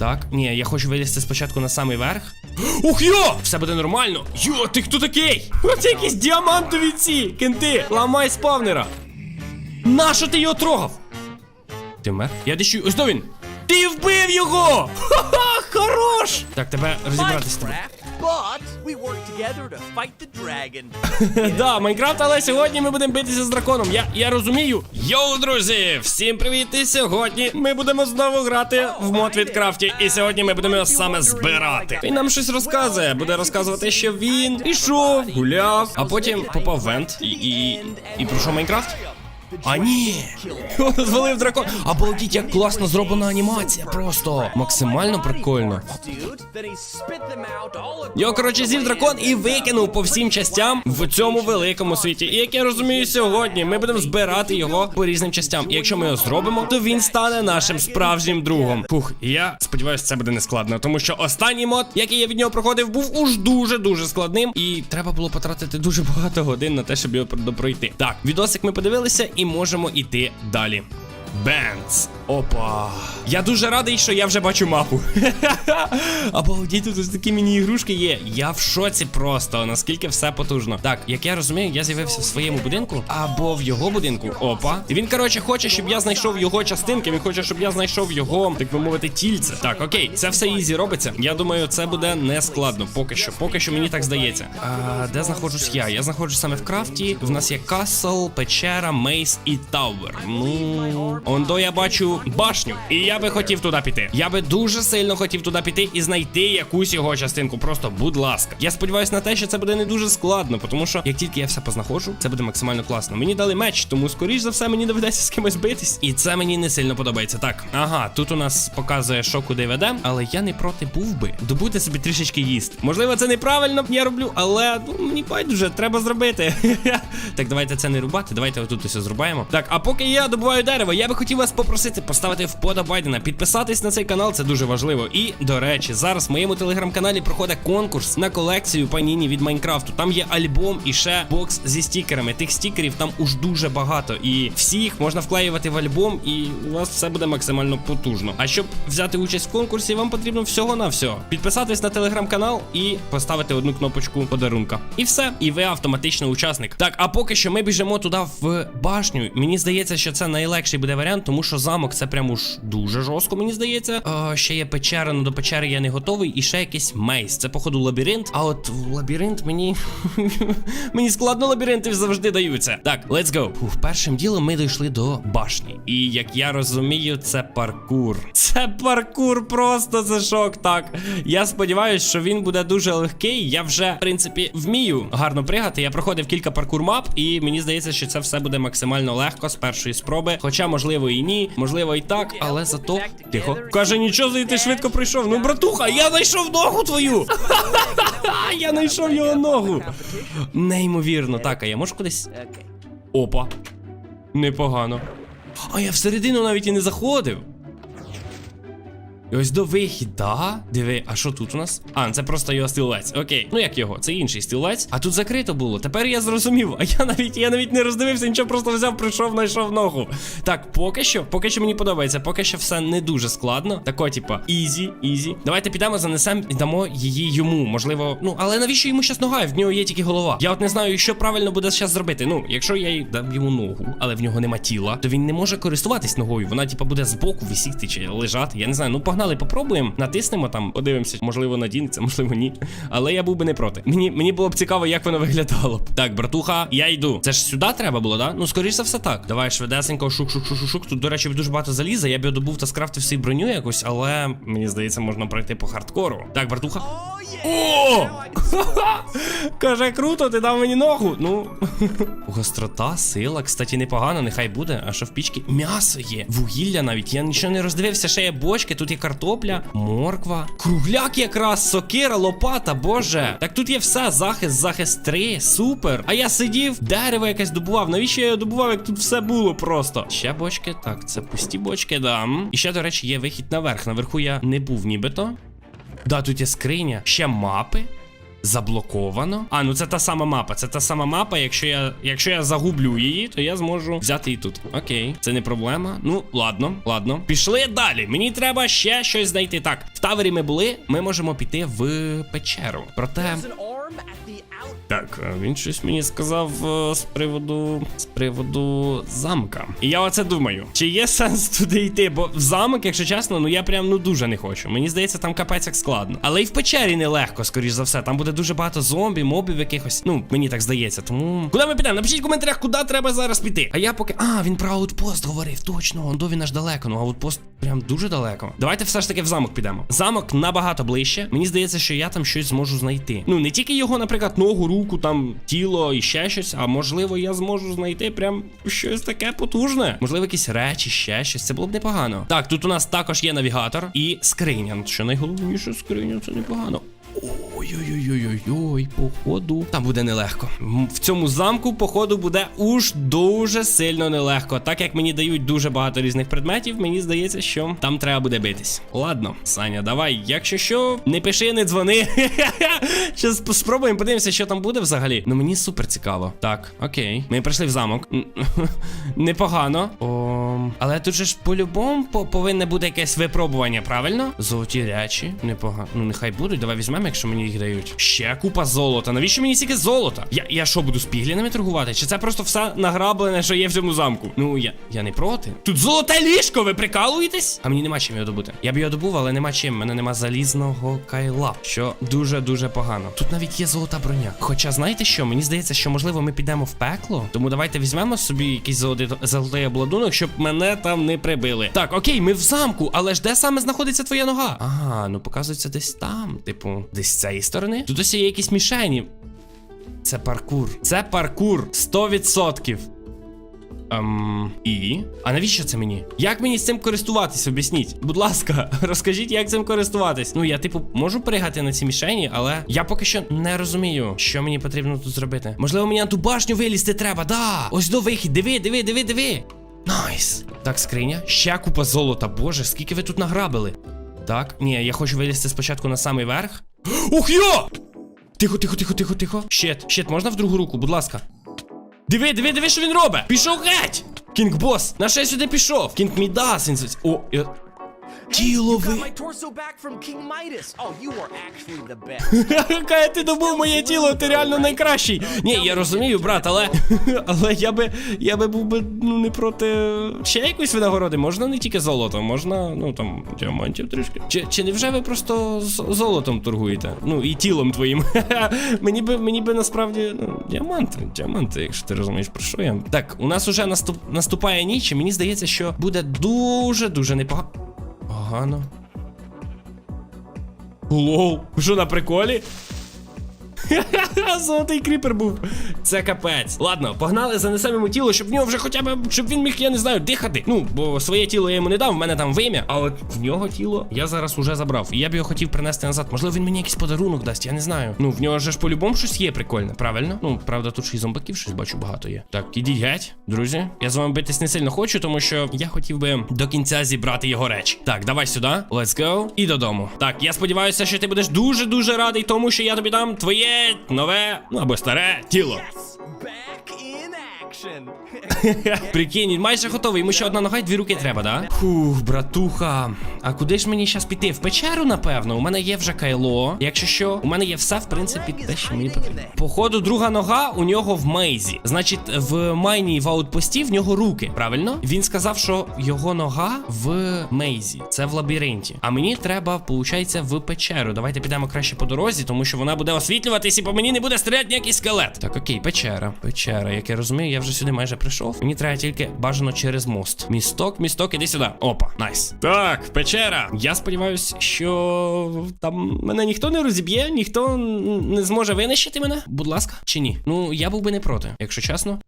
Так, ні, я хочу вилізти спочатку на самий верх. Ух йо! Все буде нормально. Йо, ти хто такий? Оце якісь діамантові ці кенти. Ламай спавнера. Нащо ти його трогав? Ти вмер? Я дещу. Ось до він. Ти вбив його! Ха-ха, хорош! Так, тебе розібратися. But we work together to fight the dragon. Да, Майнкрафт, але сьогодні ми будемо битися з драконом. Я, я розумію. Йоу, друзі! Всім привіт! І сьогодні ми будемо знову грати в мод від крафті. І сьогодні ми будемо саме збирати. Він нам щось розказує. Буде розказувати, що він пішов, гуляв, а потім попав вент і, і, і пройшов Майнкрафт. А ні! Його звалив дракон. Обалдіть, як класно зроблена анімація. Просто максимально прикольно. Його, коротше, з'їв дракон і викинув по всім частям в цьому великому світі. І як я розумію, сьогодні ми будемо збирати його по різним частям. І якщо ми його зробимо, то він стане нашим справжнім другом. Фух, я сподіваюся, це буде не складно, тому що останній мод, який я від нього проходив, був уж дуже дуже складним. І треба було потратити дуже багато годин на те, щоб його пройти. Так, відосик ми подивилися і можемо йти далі. Бенц. Опа. Я дуже радий, що я вже бачу мапу. Обалдіть, тут такі міні-ігрушки є. Я в шоці просто, наскільки все потужно. Так, як я розумію, я з'явився в своєму будинку або в його будинку. Опа. Він, коротше, хоче, щоб я знайшов його частинки. Він хоче, щоб я знайшов його, так би мовити, тільце. Так, окей, це все ізі робиться. Я думаю, це буде не складно. Поки що, поки що мені так здається. А, де знаходжусь я? Я знаходжусь саме в крафті. В нас є касл, печера, мейс і тавер. Ну, ондо я бачу башню. І я би хотів туди піти. Я би дуже сильно хотів туди піти і знайти якусь його частинку. Просто, будь ласка. Я сподіваюся на те, що це буде не дуже складно, тому що як тільки я все познаходжу, це буде максимально класно. Мені дали меч, тому скоріш за все мені доведеться з кимось битись. І це мені не сильно подобається. Так, ага, тут у нас показує, що куди веде, але я не проти був би добути собі трішечки їсти. Можливо, це неправильно я роблю, але ну мені байдуже, треба зробити. так, давайте це не рубати. Давайте отут ось зрубаємо. Так, а поки я добуваю дерево, я би хотів вас попросити поставити вподобайдена, підписатись на цей канал, це дуже важливо. І до речі, зараз в моєму телеграм-каналі проходить конкурс на колекцію паніні від Майнкрафту. Там є альбом і ще бокс зі стікерами. Тих стікерів там уж дуже багато. І всіх можна вклеювати в альбом, і у вас все буде максимально потужно. А щоб взяти участь в конкурсі, вам потрібно всього на все. Підписатись на телеграм-канал і поставити одну кнопочку подарунка. І все, і ви автоматично учасник. Так, а поки що ми біжимо туди в башню. Мені здається, що це найлегший буде варіант, тому що замок це прям уж дуже жорстко, мені здається. А, ще є печера, ну до печери я не готовий. І ще якийсь мейс. Це, походу, лабіринт. А от лабіринт мені. мені складно лабіринти завжди даються. Так, let's go. Фух, першим ділом ми дійшли до башні. І як я розумію, це паркур. Це паркур, просто це шок. Так. Я сподіваюся, що він буде дуже легкий. Я вже, в принципі, вмію гарно пригати. Я проходив кілька паркур мап, і мені здається, що це все буде максимально легко з першої спроби. Хоча, можливо, і ні, можливо, і так, але зато. Тихо. Каже, нічого, ти швидко прийшов. Ну, братуха, я знайшов ногу твою. Я знайшов його ногу. Неймовірно. Так, а я можу кудись. Опа. Непогано. А я всередину навіть і не заходив. І ось до вихід, да? Диви, а що тут у нас? А, це просто його стілець. Окей. Ну як його? Це інший стілець. А тут закрито було. Тепер я зрозумів. А я навіть я навіть не роздивився, нічого просто взяв, прийшов, знайшов ногу. Так, поки що, поки що мені подобається, поки що все не дуже складно. Тако, типа, ізі, ізі. Давайте підемо, занесемо і дамо її йому. Можливо, ну, але навіщо йому щас нога? В нього є тільки голова. Я от не знаю, що правильно буде зараз зробити. Ну, якщо я їй дам йому ногу, але в нього нема тіла, то він не може користуватись ногою. Вона, типа, буде збоку висіти чи лежати. Я не знаю. Ну, погнали, попробуємо. Натиснемо там, подивимося, можливо, надінеться, можливо, ні. Але я був би не проти. Мені мені було б цікаво, як воно виглядало б. Так, братуха, я йду. Це ж сюди треба було, да? Ну, скоріш за все так. Давай швидесенько, шук, шук, шук, шук, шук. Тут, до речі, дуже багато заліза. Я б його добув та скрафтив свою броню якось, але мені здається, можна пройти по хардкору. Так, братуха. О! Каже, круто, ти дав мені ногу. Ну. Гострота, сила, кстати, непогано, нехай буде. А що в пічці? М'ясо є, вугілля навіть. Я нічого не роздивився, ще є бочки, тут є картопля, морква, кругляк якраз, сокира, лопата, боже. Так тут є все, захист, захист 3, супер. А я сидів, дерево якесь добував. Навіщо я добував, як тут все було просто? Ще бочки, так, це пусті бочки, дам. І ще, до речі, є вихід наверх. Наверху я не був нібито. Да, тут є скриня, ще мапи. Заблоковано. А, ну це та сама мапа. Це та сама мапа. Якщо я якщо я загублю її, то я зможу взяти її тут. Окей, це не проблема. Ну, ладно, ладно. Пішли далі. Мені треба ще щось знайти. Так, в тавері ми були. Ми можемо піти в печеру. Проте. Так, е, він щось мені сказав е, з приводу з приводу замка. І я оце думаю, чи є сенс туди йти? Бо в замок, якщо чесно, ну я прям ну дуже не хочу. Мені здається, там капець як складно. Але і в печері нелегко, скоріш за все. Там буде дуже багато зомбі, мобів якихось. Ну, мені так здається. Тому куди ми підемо? Напишіть в коментарях, куди треба зараз піти. А я поки. А, він про аутпост говорив. Точно, он він аж далеко. Ну аутпост прям дуже далеко. Давайте все ж таки в замок підемо. Замок набагато ближче. Мені здається, що я там щось зможу знайти. Ну не тільки його, наприклад, ногу, руку, там тіло і ще щось, а можливо, я зможу знайти прям щось таке потужне. Можливо, якісь речі, ще щось. Це було б непогано. Так, тут у нас також є навігатор і скриня. Що найголовніше, скриня це непогано. Ой-ой-ой-ой-ой, походу. Там буде нелегко. В цьому замку, походу, буде уж дуже сильно нелегко. Так як мені дають дуже багато різних предметів, мені здається, що там треба буде битись. Ладно, Саня, давай. Якщо що, не пиши, не дзвони. Щас спробуємо, подивимося, що там буде взагалі. Ну мені супер цікаво. Так, окей. Ми прийшли в замок. Непогано. О, але тут же ж по-любому повинне бути якесь випробування, правильно? Золоті речі. Непогано. Ну, нехай будуть. Давай візьмемо, якщо мені їх дають. Ще купа золота. Навіщо мені стільки золота? Я, я що, буду з піглінами торгувати? Чи це просто все награблене, що є в цьому замку? Ну, я, я не проти. Тут золоте ліжко, ви прикалуєтесь? А мені нема чим його добути. Я б його добув, але нема чим. Мене нема залізного кайла. Що дуже-дуже погано. Тут навіть є золота броня. Хоча, знаєте що? Мені здається, що можливо ми підемо в пекло. Тому давайте візьмемо собі якийсь золотий, золотий обладунок, щоб мене там не прибили. Так, окей, ми в замку, але ж де саме знаходиться твоя нога? Ага, ну показується десь там. Типу, десь з цієї сторони. Тут ось є якісь мішені. Це паркур. Це паркур 100%. Ем, і. А навіщо це мені? Як мені з цим користуватись? Об'ясніть. Будь ласка, розкажіть, як цим користуватись. Ну, я, типу, можу пригати на ці мішені, але я поки що не розумію, що мені потрібно тут зробити. Можливо, мені на ту башню вилізти треба, да. Ось до вихід. Диви, диви, диви, диви. Найс. Так, скриня. Ще купа золота. Боже, скільки ви тут награбили. Так, ні, я хочу вилізти спочатку на самий верх. Ух йо! Тихо, тихо, тихо, тихо, тихо. Щит, щит, можна в другу руку, будь ласка. Диви, диви, диви, що він робить! Пішов геть! Кінг бос! На що я сюди пішов? Кінг Мідас, він О, я... Тіло You ви. my torso back from King Midas. Oh, ти добув моє тіло, ти реально найкращий. Ні, я розумію, брат, але. Але я би. Я би був би ну не проти ще якоїсь винагороди. Можна не тільки золото, можна, ну там, діамантів трішки. Чи, чи не вже ви просто з золотом торгуєте? Ну і тілом твоїм. мені би мені би насправді ну, діаманти, діаманти, якщо ти розумієш про що я. Так, у нас уже наступ, наступає ніч, і мені здається, що буде дуже дуже непогано. Погано. Лоу, що на приколі? Золотий кріпер був. Це капець. Ладно, погнали, занесемо йому тіло, щоб в нього вже хоча б, щоб він міг, я не знаю, дихати. Ну, бо своє тіло я йому не дав, в мене там вим'я. А от в нього тіло я зараз уже забрав. І я б його хотів принести назад. Можливо, він мені якийсь подарунок дасть, я не знаю. Ну, в нього ж по-любому щось є прикольне, правильно? Ну, правда, тут ще й зомбаків щось бачу багато є. Так, ідіть геть, друзі. Я з вами битись не сильно хочу, тому що я хотів би до кінця зібрати його речі. Так, давай сюди. Let's go. І додому. Так, я сподіваюся, що ти будеш дуже-дуже радий тому, що я тобі дам твоє нове, ну або старе тіло. Прикинь, майже готовий. Йому ще одна нога і дві руки треба, да? Фух, братуха. А куди ж мені зараз піти? В печеру, напевно. У мене є вже кайло. Якщо що, у мене є все, в принципі, те, що мені потрібно. Походу, друга нога у нього в мейзі. Значить, в майні в аутпості в нього руки. Правильно? Він сказав, що його нога в мейзі. Це в лабіринті. А мені треба, виходить, в печеру. Давайте підемо краще по дорозі, тому що вона буде освітлюватись і по мені не буде стріляти ніякий скелет. Так, окей, печера. Печера. Як я розумію, я вже сюди майже прийшов. Мені треба тільки бажано через мост. Місток, місток, іди сюди. Опа, найс. Так, печера. Я сподіваюся, що там мене ніхто не розіб'є, ніхто не зможе винищити мене. Будь ласка, чи ні? Ну, я був би не проти, якщо чесно.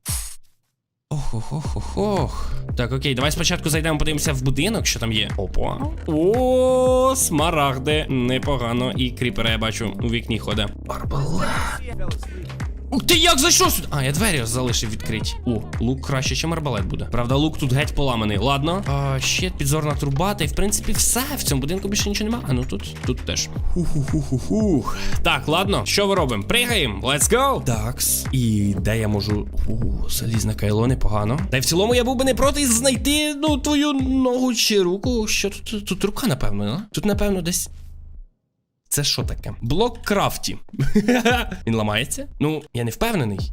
Ох, ох, ох, ох, ох. Так, окей, давай спочатку зайдемо, подивимося в будинок, що там є. Опа. О, смарагди. Непогано. І кріпера я бачу у вікні ходить. Арбалет. Ух ти як зайшов сюди? А, я двері залишив відкриті. О, лук краще, ніж арбалет буде. Правда, лук тут геть поламаний. Ладно. А, ще підзорна труба, та й в принципі все. В цьому будинку більше нічого нема. А ну тут, тут теж. Ху-ху-ху-ху-хух. Так, ладно, що ви робимо? Пригаємо. Let's go. Такс. І де я можу. У, залізне кайло непогано. Та й в цілому я був би не проти знайти, ну, твою ногу чи руку. Що тут? Тут рука, напевно, да? Тут, напевно, десь. Це що таке? Блок крафті. Він ламається? Ну, я не впевнений.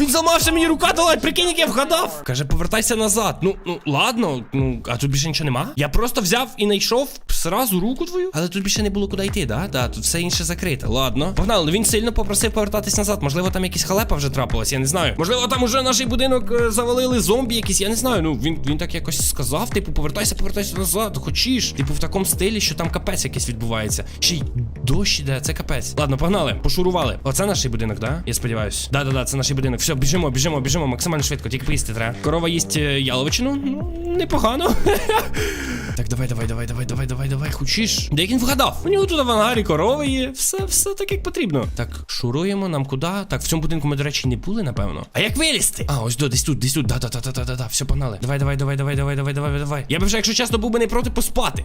Він зламався, мені рука дала, прикинь, як я вгадав. Каже, повертайся назад. Ну, ну, ладно, ну, а тут більше нічого нема. Я просто взяв і знайшов сразу руку твою. Але тут більше не було куди йти, да? Да, тут все інше закрите. Ладно. Погнали, ну він сильно попросив повертатись назад. Можливо, там якісь халепа вже трапилась, я не знаю. Можливо, там уже наш будинок е, завалили зомбі якісь, я не знаю. Ну, він, він так якось сказав, типу, повертайся, повертайся назад, хочеш. Типу, в такому стилі, що там капець якийсь відбувається. Ще й дощ іде, це капець. Ладно, погнали, пошурували. Оце наш будинок, да? Я сподіваюся. Да, да, да, це наш будинок. Все, біжимо, біжимо, біжимо, максимально швидко, тільки поїсти треба. Корова їсть е, яловичину. Ну, непогано. Так, давай, давай, давай, давай, давай, давай, давай, хочеш. Де він вгадав? У нього тут в ангарі корови є. Все, все так, як потрібно. Так, шуруємо нам куди? Так, в цьому будинку ми, до речі, не були, напевно. А як вилізти? А, ось до, десь тут, десь тут. Да, да, да, да, да, да, да. Все, погнали. Давай, давай, давай, давай, давай, давай, давай, давай. Я б вже, якщо чесно, був би не проти поспати.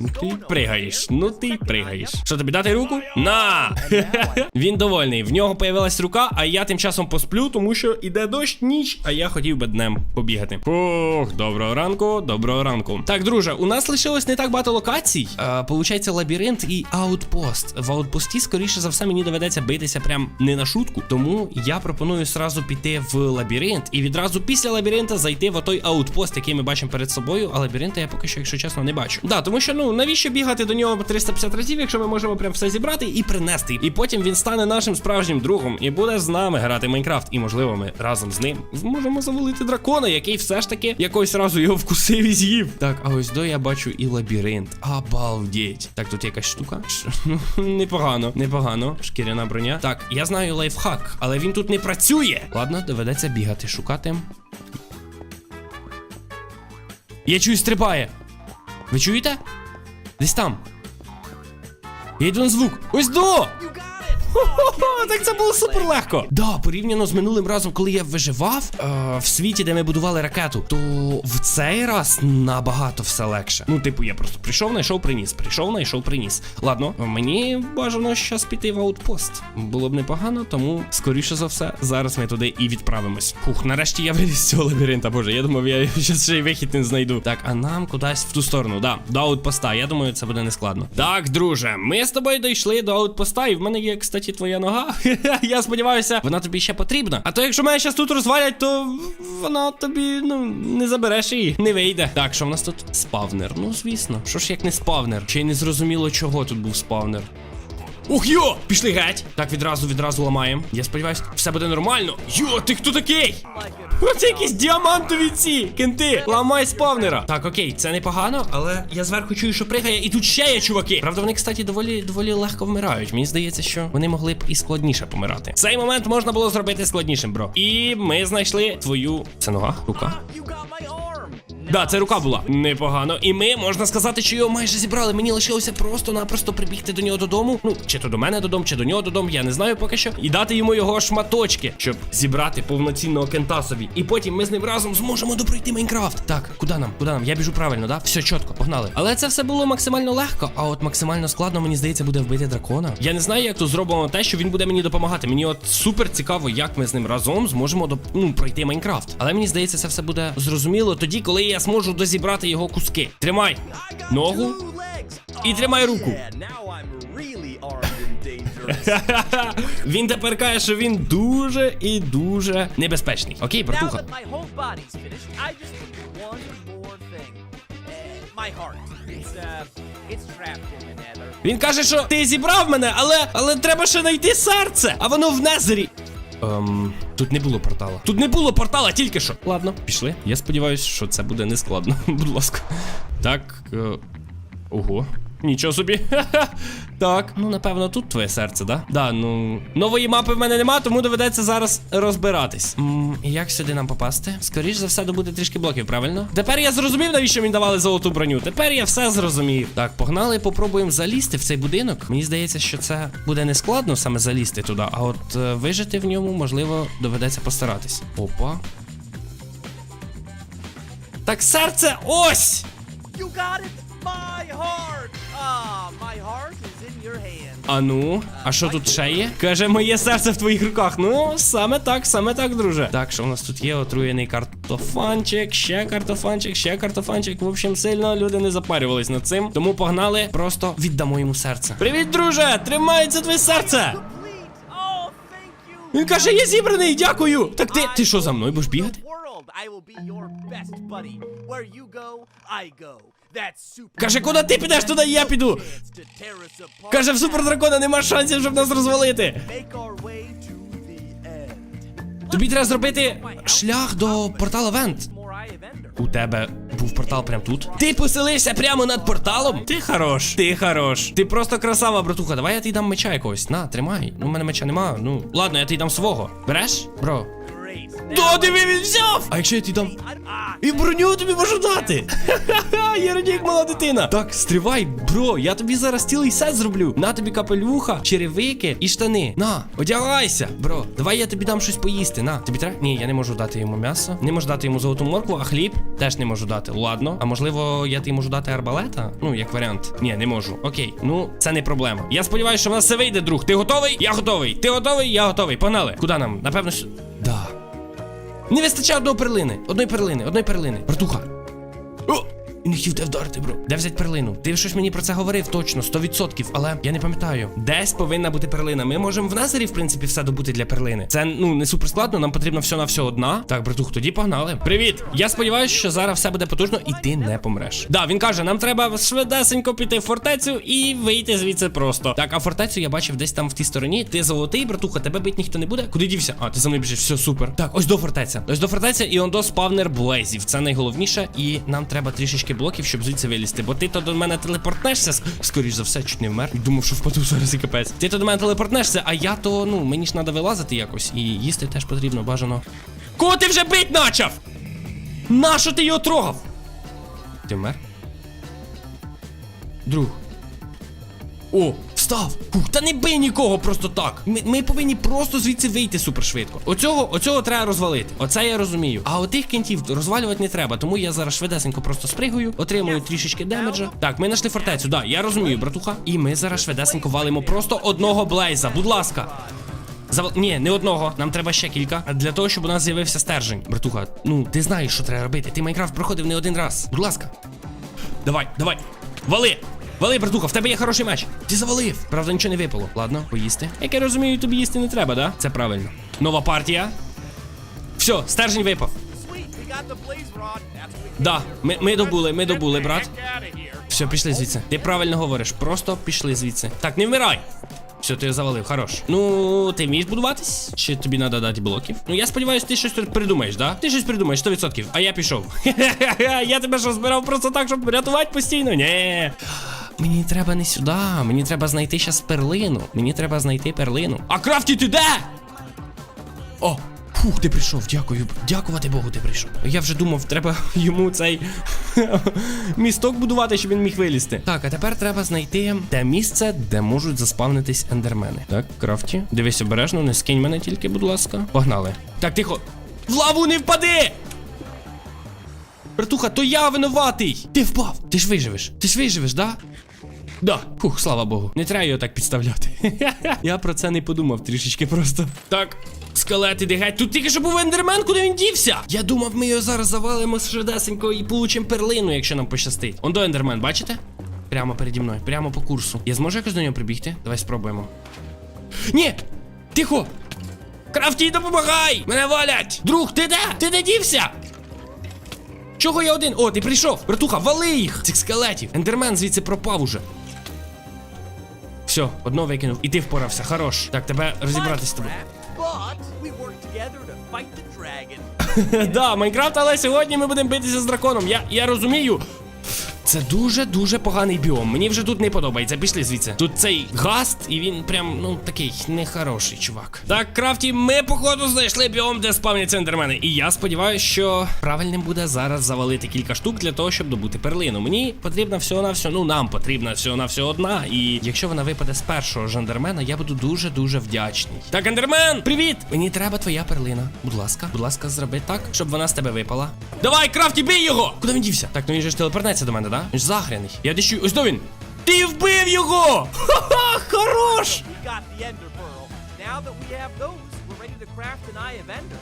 Ну ти going? пригаєш, ну ти пригаєш. Що тобі дати руку? На! Він довольний. В нього появилась рука, а я тим часом посплю, тому що іде дощ, ніч, а я хотів би днем побігати. Ох, доброго ранку, доброго ранку. Так, друже, у нас лишилось не так багато локацій. А, получається, лабіринт і аутпост. В аутпості, скоріше за все, мені доведеться битися прям не на шутку. Тому я пропоную сразу піти в лабіринт і відразу після лабіринта зайти в той аутпост, який ми бачимо перед собою. А лабіринта я поки що, якщо чесно, не бачу. Да, тому що ну навіщо бігати до нього 350 разів, якщо ми можемо прям все зібрати і принести. І потім він стане нашим справжнім другом і буде з нами грати Майнкрафт. І можливо, ми разом з ним зможемо завалити дракона, який все ж таки якось разу його вкусив і з'їв. Так, а ось до я бачу і лабіринт. Обалдеть. Так, тут якась штука. Ну, Непогано, непогано. Шкіряна броня. Так, я знаю лайфхак, але він тут не працює. Ладно, доведеться бігати, шукати. Я чую, стрибає. Ви чуєте? Десь там. Я йду на звук. Ось до! Хо-хо-хо, так це було супер легко. Да, порівняно з минулим разом, коли я виживав е, в світі, де ми будували ракету, то в цей раз набагато все легше. Ну, типу, я просто прийшов, знайшов, приніс. Прийшов, знайшов, приніс. Ладно, мені бажано щас піти в аутпост. Було б непогано, тому скоріше за все, зараз ми туди і відправимось. Фух, нарешті я виліз з цього лабіринта. Боже, я думав, я щас ще й вихід не знайду. Так, а нам кудись в ту сторону. Да, до аутпоста. Я думаю, це буде нескладно. Так, друже, ми з тобою дійшли до аутпоста, і в мене є, кстати, твоя нога. Я сподіваюся, вона тобі ще потрібна. А то якщо мене зараз тут розвалять, то вона тобі, ну, не забереш її, не вийде. Так, що в нас тут? Спавнер. Ну, звісно. Що ж як не спавнер? Ще й не зрозуміло, чого тут був спавнер. Ух йо! Пішли геть! Так, відразу, відразу ламаємо. Я сподіваюся, все буде нормально. Йо, ти хто такий? Оце якісь діамантові ці кенти. Ламай спавнера. Так, окей, це непогано, але я зверху чую, що пригає, і тут ще є чуваки. Правда, вони, кстати, доволі доволі легко вмирають. Мені здається, що вони могли б і складніше помирати. Цей момент можна було зробити складнішим, бро. І ми знайшли твою. Це нога, рука. Да, це рука була непогано. І ми можна сказати, що його майже зібрали. Мені лишилося просто-напросто прибігти до нього додому. Ну, чи то до мене додому, чи до нього додому, я не знаю поки що. І дати йому його шматочки, щоб зібрати повноцінного кента собі. І потім ми з ним разом зможемо допройти Майнкрафт. Так, куди нам? Куди нам? Я біжу правильно, да? Все чітко, погнали. Але це все було максимально легко. А от максимально складно, мені здається, буде вбити дракона. Я не знаю, як тут зроблено те, що він буде мені допомагати. Мені от супер цікаво, як ми з ним разом зможемо до ну, пройти Майнкрафт. Але мені здається, це все буде зрозуміло тоді, коли я зможу дозібрати його куски. Тримай ногу. І тримай руку. Він тепер каже, що він дуже і дуже небезпечний. Окей, братуха. Uh. Він каже, що ти зібрав мене, але але треба ще знайти серце, а воно в незері. Ем, тут не було портала. Тут не було портала, тільки що. Ладно, пішли. Я сподіваюся, що це буде не складно. Будь ласка. Так. Е, ого. Нічого собі. Так, ну напевно, тут твоє серце, да? Да, ну. Нової мапи в мене нема, тому доведеться зараз розбиратись. М, як сюди нам попасти? Скоріш за все, добути трішки блоків, правильно? Тепер я зрозумів, навіщо мені давали золоту броню. Тепер я все зрозумів. Так, погнали, попробуємо залізти в цей будинок. Мені здається, що це буде не складно саме залізти туди, а от е, вижити в ньому, можливо, доведеться постаратись. Опа. Так, серце, ось! You got it! My heart! А ну, а що тут ще є? Каже, моє серце в твоїх руках. Ну, саме так, саме так, друже. Так, що у нас тут є отруєний картофанчик, ще картофанчик, ще картофанчик. В общем, сильно люди не запарювались над цим. Тому погнали, просто віддамо йому серце. Привіт, друже! Тримається твоє серце! Він каже, я зібраний, дякую! Так ти, ти що за мною будеш бігати? I will be your best buddy. Where you go, I go. Каже, куди ти підеш, туди і я піду. Каже, в супердракона нема шансів, щоб нас розвалити. Тобі треба зробити шлях до портала Вент. У тебе був портал прямо тут? Ти поселився прямо над порталом? Ти хорош, ти хорош. Ти просто красава, братуха. Давай я тобі дам меча якогось. На, тримай. Ну, у мене меча нема. Ну, ладно, я тобі дам свого. Береш? Бро. Great. То диви, він взяв! А якщо я тобі дам. І броню тобі можу дати. Ха-ха-ха, я радію, як мала дитина. Так, стривай, бро, я тобі зараз цілий сет зроблю. На тобі капелюха, черевики і штани. На, одягайся, бро. Давай я тобі дам щось поїсти. На, тобі треба? Ні, я не можу дати йому м'ясо. Не можу дати йому золоту моркву, а хліб теж не можу дати. Ладно. А можливо, я тобі можу дати арбалета? Ну, як варіант. Ні, не можу. Окей, ну це не проблема. Я сподіваюся, що в нас все вийде, друг. Ти готовий? Я готовий. Ти готовий? Я готовий. Погнали. Куди нам? Напевно, сю- Да. Не вистачає одної перлини. Одної перлини, одної перлини. Братуха. О! Він хотів тебе вдарити, бро. Де взяти перлину? Ти щось мені про це говорив точно, 100%, але я не пам'ятаю. Десь повинна бути перлина. Ми можемо в Назарі, в принципі, все добути для перлини. Це ну не супер складно, нам потрібно все на все одна. Так, братух, тоді погнали. Привіт! Я сподіваюся, що зараз все буде потужно і ти не помреш. Да, він каже, нам треба швидесенько піти в фортецю і вийти звідси просто. Так, а фортецю я бачив десь там в тій стороні. Ти золотий, братуха, тебе бить ніхто не буде. Куди дівся? А, ти за мною біжиш, все супер. Так, ось до фортеця. Ось до фортеця і он до спавнер блейзів. Це найголовніше. І нам треба трішечки блоків, щоб звідси вилізти. Бо ти то до мене телепортнешся, ск- скоріш за все, чуть не вмер. Думав, що впаду зараз і капець. Ти то до мене телепортнешся, а я то, ну, мені ж треба вилазити якось. І їсти теж потрібно, бажано. Кого ти вже бить начав? Нащо ти його трогав? Ти вмер? Друг. О, встав! Фух, та не бий нікого просто так. Ми, ми повинні просто звідси вийти супершвидко. Оцього, оцього треба розвалити. Оце я розумію. А отих кінтів розвалювати не треба, тому я зараз швидесенько просто спригую, отримую трішечки демеджа. Так, ми знайшли фортецю, да, я розумію, братуха. І ми зараз швидесенько валимо просто одного блейза. Будь ласка. Завал... Ні, не одного, нам треба ще кілька. Для того, щоб у нас з'явився стержень. Братуха, ну ти знаєш, що треба робити. Ти Майнкрафт проходив не один раз. Будь ласка. Давай, давай. Вали! Вали, братуха, в тебе є хороший меч. Ти завалив. Правда, нічого не випало. Ладно, поїсти. Як я розумію, тобі їсти не треба, да? Це правильно. Нова партія. Все, стержень випав. Да, ми, ми добули, ми добули, брат. Все, пішли звідси. Ти правильно говориш, просто пішли звідси. Так, не вмирай. Все, ти завалив, хорош. Ну, ти вмієш будуватись? Чи тобі треба дати блоків? Ну я сподіваюся, ти щось тут придумаєш, да? Ти щось придумаєш, 100%. А я пішов. я тебе що збирав просто так, щоб рятувати постійно? Ні. Мені треба не сюди, мені треба знайти щас перлину. Мені треба знайти перлину. А крафті ти де? О, фух, ти прийшов, дякую. Дякувати Богу, ти прийшов. Я вже думав, треба йому цей місток будувати, щоб він міг вилізти. Так, а тепер треба знайти те місце, де можуть заспавнитись ендермени. Так, крафті. Дивись обережно, не скинь мене тільки, будь ласка. Погнали. Так, тихо. В лаву не впади! Братуха, то я винуватий! Ти впав! Ти ж виживеш! Ти ж виживеш, да? Да, фух, слава Богу. Не треба його так підставляти. Я про це не подумав трішечки просто. Так, скелет, іди геть. Тут тільки що був ендермен, куди він дівся? Я думав, ми його зараз завалимо швидесенько і получимо перлину, якщо нам пощастить. Он до ендермен, бачите? Прямо переді мною, прямо по курсу. Я зможу якось до нього прибігти? Давай спробуємо. Ні! Тихо! Крафті, допомагай! Мене валять! Друг, ти де? Ти де дівся? Чого я один? О, ти прийшов! Братуха, вали їх! Цих скелетів! Ендермен звідси пропав уже. Все, одного викинув. І ти впорався, хорош. Так, тебе розібратися з тобою. Да, Майнкрафт, але сьогодні ми будемо битися з драконом. Я, я розумію. Це дуже дуже поганий біом. Мені вже тут не подобається. Пішли звідси. Тут цей гаст, і він прям ну такий нехороший чувак. Так, крафті, ми походу знайшли біом, де спавняться ендермени. І я сподіваюся, що правильним буде зараз завалити кілька штук для того, щоб добути перлину. Мені потрібна всього на всього. Ну нам потрібна всього на всього одна. І якщо вона випаде з першого ж ендермена, я буду дуже дуже вдячний. Так, ендермен, привіт! Мені треба твоя перлина. Будь ласка, будь ласка, зроби так, щоб вона з тебе випала. Давай, крафті, бий його! Куди він дівся? Так, ну він же ж телепорнеться до мене, да? Він ж загряний. Я дещу. Ось до він. Ти вбив його! Ха-ха, хорош!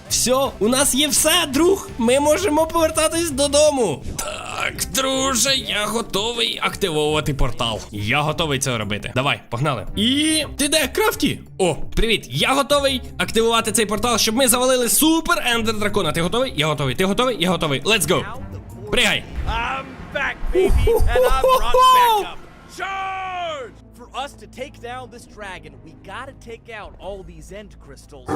Все, у нас є все, друг. Ми можемо повертатись додому. Так, друже, я готовий активовувати портал. Я готовий це робити. Давай, погнали. І ти де, крафті? О, привіт! Я готовий активувати цей портал, щоб ми завалили супер ендер дракона. Ти готовий? Я готовий. Ти готовий? Я готовий. Let's go. Пригай. Back, baby, and I'm brought back up. Charge! For us to take down this dragon, we gotta take out all these end crystals.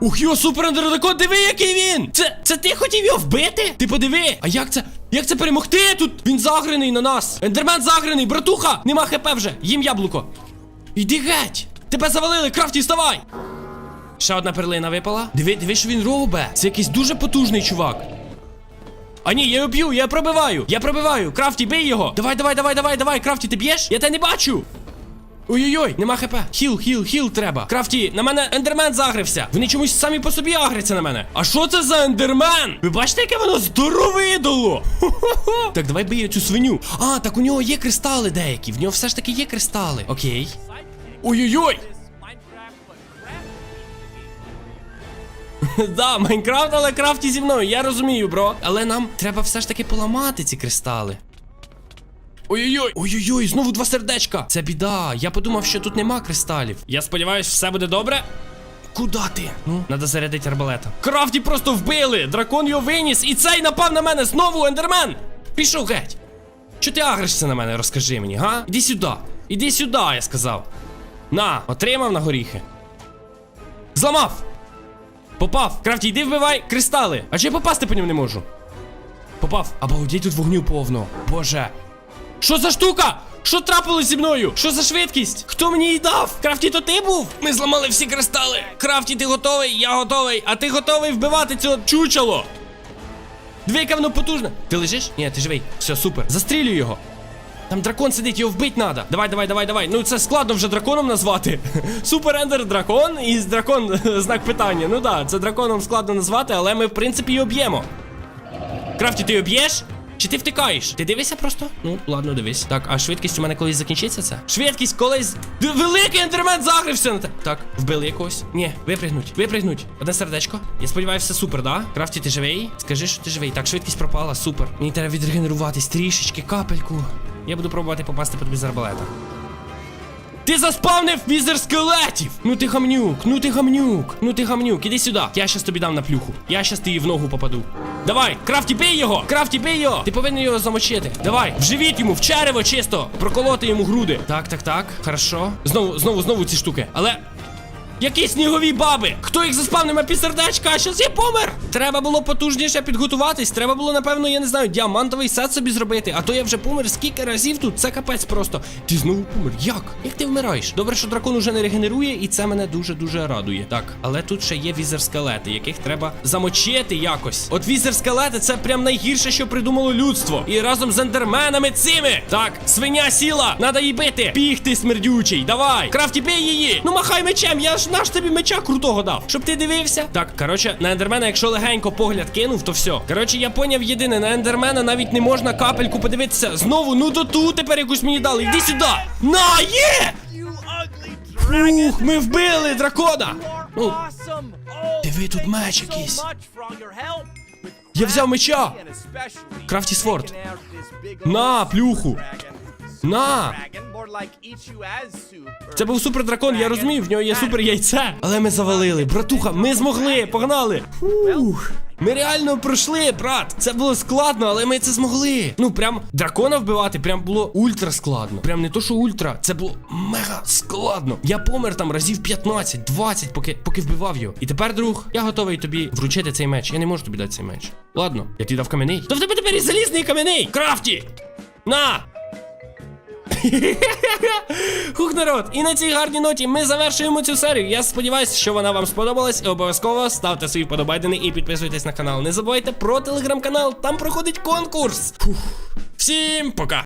Ух, йо, супер ендер дракон, диви, який він! Це, це ти хотів його вбити? Ти подиви! А як це? Як це перемогти тут? Він загрений на нас! Ендермен загрений, братуха! Нема хп вже! Їм яблуко! Іди геть! Тебе завалили, крафті, вставай! Ще одна перлина випала. Диви, диви, що він робить. Це якийсь дуже потужний чувак. А ні, я його б'ю, я пробиваю, я пробиваю. Крафті, бий його. Давай, давай, давай, давай, давай. Крафті, ти б'єш? Я тебе не бачу. Ой-ой-ой, нема хп. Хіл, хіл, хіл треба. Крафті, на мене ендермен загрився. Вони чомусь самі по собі агряться на мене. А що це за ендермен? Ви бачите, яке воно здоровидало? Хо-хо-хо. Так, давай бий цю свиню. А, так у нього є кристали деякі. В нього все ж таки є кристали. Окей. Ой-ой-ой. Да, Майнкрафт, але крафті зі мною, я розумію, бро. Але нам треба все ж таки поламати ці кристали. Ой-ой-ой, ой-ой-ой, знову два сердечка. Це біда. Я подумав, що тут нема кристалів. Я сподіваюся, все буде добре. Куда ти? Ну, треба зарядити арбалета. Крафті просто вбили! Дракон його виніс, і цей напав на мене знову, ендермен! Пішов геть! Чо ти агришся на мене, розкажи мені, га? Іди сюди. Іди сюди, я сказав. На, отримав на горіхи. Зламав! Попав! Крафті, йди вбивай кристали! А чи я попасти по ньому не можу? Попав. Обалдеть, тут вогню повно. Боже. Що за штука? Що трапилось зі мною? Що за швидкість? Хто мені її дав? Крафті, то ти був? Ми зламали всі кристали. Крафті, ти готовий? Я готовий. А ти готовий вбивати цього чучело? Двійка воно потужне. Ти лежиш? Ні, ти живий. Все, супер. Застрілюй його. Там дракон сидить, його вбить надо. Давай, давай, давай, давай. Ну це складно вже драконом назвати. Супер ендер дракон і дракон знак питання. Ну да, це драконом складно назвати, але ми в принципі його б'ємо. Крафті, ти його б'єш? Чи ти втикаєш? Ти дивишся просто? Ну, ладно, дивись. Так, а швидкість у мене колись закінчиться це? Швидкість колись. Великий ендермен загрився на те. Так, вбили якогось. Ні, випригнуть, випригнуть. Одне сердечко. Я сподіваюся, все супер, да? Крафті, ти живий? Скажи, що ти живий. Так, швидкість пропала, супер. Мені треба відрегенеруватись трішечки, капельку. Я буду пробувати попасти по тобі з арбалета. Ти заспавнив візер скелетів! Ну ти гамнюк, ну ти гамнюк, ну ти гамнюк, іди сюди. Я щас тобі дам на плюху. Я щас тобі в ногу попаду. Давай, крафті, бий його! Крафті, бий його! Ти повинен його замочити. Давай, в живіт йому, в черево чисто! Проколоти йому груди. Так, так, так. Хорошо. Знову, знову, знову ці штуки. Але. Які снігові баби? Хто їх заспавнив на півсердечка? А щас я помер! Треба було потужніше підготуватись. Треба було, напевно, я не знаю, діамантовий сет собі зробити. А то я вже помер скільки разів тут. Це капець просто. Ти знову помер. Як? Як ти вмираєш? Добре, що дракон уже не регенерує, і це мене дуже-дуже радує. Так, але тут ще є візер-скелети, яких треба замочити якось. От візер-скелети це прям найгірше, що придумало людство. І разом з ендерменами цими. Так, свиня сіла, надо її бити. Піхти смердючий. Давай. Крафті, бий її. Ну махай мечем, я ж наш тобі меча крутого дав. Щоб ти дивився. Так, коротше, на ендермена, якщо легенько погляд кинув, то все. Коротше, я поняв єдине, на ендермена навіть не можна капельку подивитися. Знову, ну до ту тепер якусь мені дали. Йди сюди. На, є! Ух, ми вбили дракона. Ну! Диви, тут меч якийсь. Я взяв меча. Крафті сворд. На, плюху. На. Це був супер дракон, я розумію, в нього є супер яйце. Але ми завалили, братуха, ми змогли, погнали. Фух. Ми реально пройшли, брат. Це було складно, але ми це змогли. Ну, прям дракона вбивати, прям було ультра складно. Прям не то, що ультра, це було мега складно. Я помер там разів 15, 20, поки, поки вбивав його. І тепер, друг, я готовий тобі вручити цей меч. Я не можу тобі дати цей меч. Ладно, я тобі дав кам'яний. То в тебе тепер і залізний кам'яний. Крафті! На! Хух, народ, і на цій гарній ноті ми завершуємо цю серію. Я сподіваюся, що вона вам сподобалась. І обов'язково ставте свої вподобайдени і підписуйтесь на канал. Не забувайте про телеграм-канал, там проходить конкурс. Фух. Всім пока!